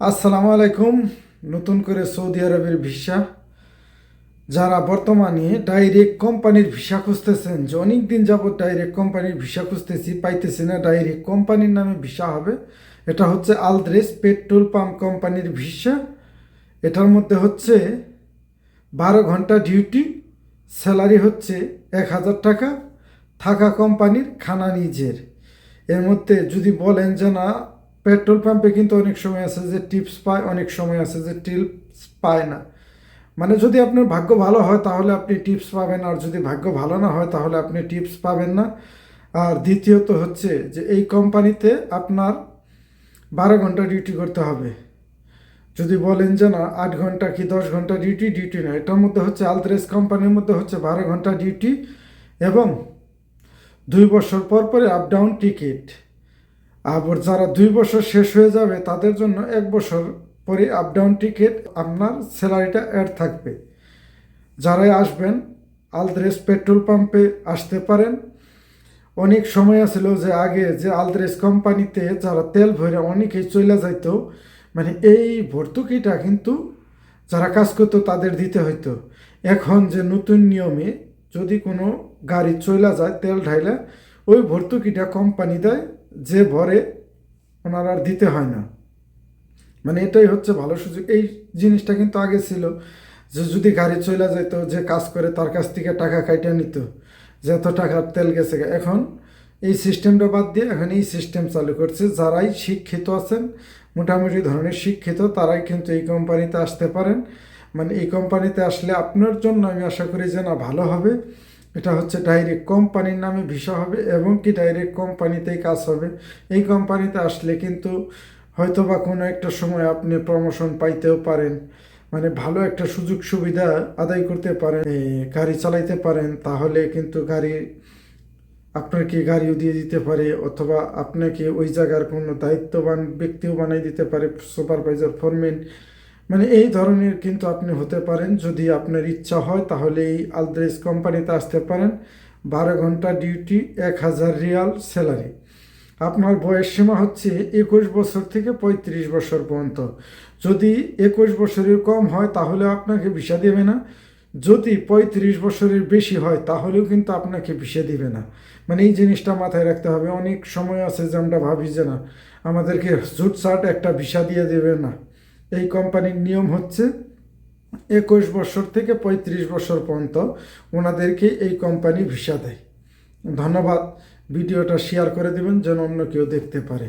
আসসালামু আলাইকুম। নতুন করে সৌদি আরবের ভিসা। যারা বর্তমানে ডাইরেক্ট কোম্পানির ভিসা খুঁজতেছেন, যে অনেক দিন যাবত ডাইরেক্ট কোম্পানির ভিসা খুঁজতেছি, পাইতেছি না ডাইরেক্ট কোম্পানির নামে ভিসা হবে। এটা হচ্ছে আলদ্রেস পেট্রোল পাম্প কোম্পানির ভিসা। এটার মধ্যে হচ্ছে বারো ঘণ্টা ডিউটি স্যালারি হচ্ছে এক হাজার টাকা, থাকা কোম্পানির খানা নিজের। এর মধ্যে যদি বলেন যে না পেট্রোল পাম্পে কিন্তু অনেক সময় আছে যে টিপস পায়, অনেক সময় আছে যে টিপস পায় না। মানে যদি আপনার ভাগ্য ভালো হয় তাহলে আপনি টিপস পাবেন, আর যদি ভাগ্য ভালো না হয় তাহলে আপনি টিপস পাবেন না। আর দ্বিতীয়ত হচ্ছে যে এই কোম্পানিতে আপনার বারো ঘণ্টা ডিউটি করতে হবে। যদি বলেন যে না, আট ঘণ্টা কি দশ ঘণ্টা ডিউটি ডিউটি না, এটার মধ্যে হচ্ছে আলদ্রেস কোম্পানির মধ্যে হচ্ছে বারো ঘণ্টা ডিউটি এবং দুই বছর পর পরে আপ ডাউন টিকিট আবার যারা দুই বছর শেষ হয়ে যাবে, তাদের জন্য এক বছর পরে আপ ডাউন টিকিট আপনার স্যালারিটা অ্যাড থাকবে। যারাই আসবেন আলদ্রেস পেট্রোল পাম্পে আসতে পারেন। অনেক সময় আছিল যে আগে যে আলদ্রেস কোম্পানিতে যারা তেল ভরে অনেকেই চলে যাইতো মানে এই ভর্তুকিটা কিন্তু যারা কাজ করতো তাদের দিতে হইতো। এখন যে নতুন নিয়মে যদি কোনো গাড়ি চলে যায়, তেল ঢাইলে, ওই ভর্তুকিটা কোম্পানি দেয় যে ভরে ওনার আর দিতে হয় না। মানে এটাই হচ্ছে ভালো সুযোগ। এই জিনিসটা কিন্তু আগে ছিল যে যদি গাড়ি চলে যেত যে কাজ করে তার কাছ থেকে টাকা কাইটা নিত, যে এত টাকার তেল গেছে এখন এই সিস্টেমটা বাদ দিয়ে এখন এই সিস্টেম চালু করছে। যারাই শিক্ষিত আছেন, মোটামুটি ধরনের শিক্ষিত, তারাই কিন্তু এই কোম্পানিতে আসতে পারেন। মানে এই কোম্পানিতে আসলে আপনার জন্য আমি আশা করি যে না, ভালো হবে। এটা হচ্ছে ডাইরেক্ট কোম্পানির নামে ভিসা হবে এবং কি ডাইরেক্ট কোম্পানিতেই কাজ হবে। এই কোম্পানিতে আসলে কিন্তু হয়তো বা কোনো একটা সময় আপনি প্রমোশন পাইতেও পারেন মানে ভালো একটা সুযোগ সুবিধা আদায় করতে পারেন গাড়ি চালাইতে পারেন, তাহলে কিন্তু গাড়ি আপনাকে গাড়িও দিয়ে দিতে পারে অথবা আপনাকে ওই জায়গার কোনো দায়িত্ববান ব্যক্তিও বানিয়ে দিতে পারে সুপারভাইজার ফরম্যান মানে এই ধরনের কিন্তু আপনি হতে পারেন, যদি আপনার ইচ্ছা হয় তাহলে এই আলদ্রেস কোম্পানিতে আসতে পারেন। বারো ঘণ্টা ডিউটি এক হাজার রিয়াল স্যালারি আপনার বয়স সীমা হচ্ছে একুশ বছর থেকে পঁয়ত্রিশ বছর পর্যন্ত। যদি একুশ বছরের কম হয় তাহলে আপনাকে ভিসা দেবে না। যদি পঁয়ত্রিশ বছরের বেশি হয় তাহলেও কিন্তু আপনাকে ভিসা দিবে না। মানে এই জিনিসটা মাথায় রাখতে হবে। অনেক সময় আছে যে আমরা ভাবি যে না, আমাদেরকে জুট জুটসাট একটা ভিসা দিয়ে দেবে না। এই কোম্পানির নিয়ম হচ্ছে একুশ বছর থেকে পঁয়ত্রিশ বছর পর্যন্ত ওনাদেরকে এই কোম্পানি ভিসা দেয়। ধন্যবাদ, ভিডিওটা শেয়ার করে দেবেন যেন অন্য কেউ দেখতে পারে।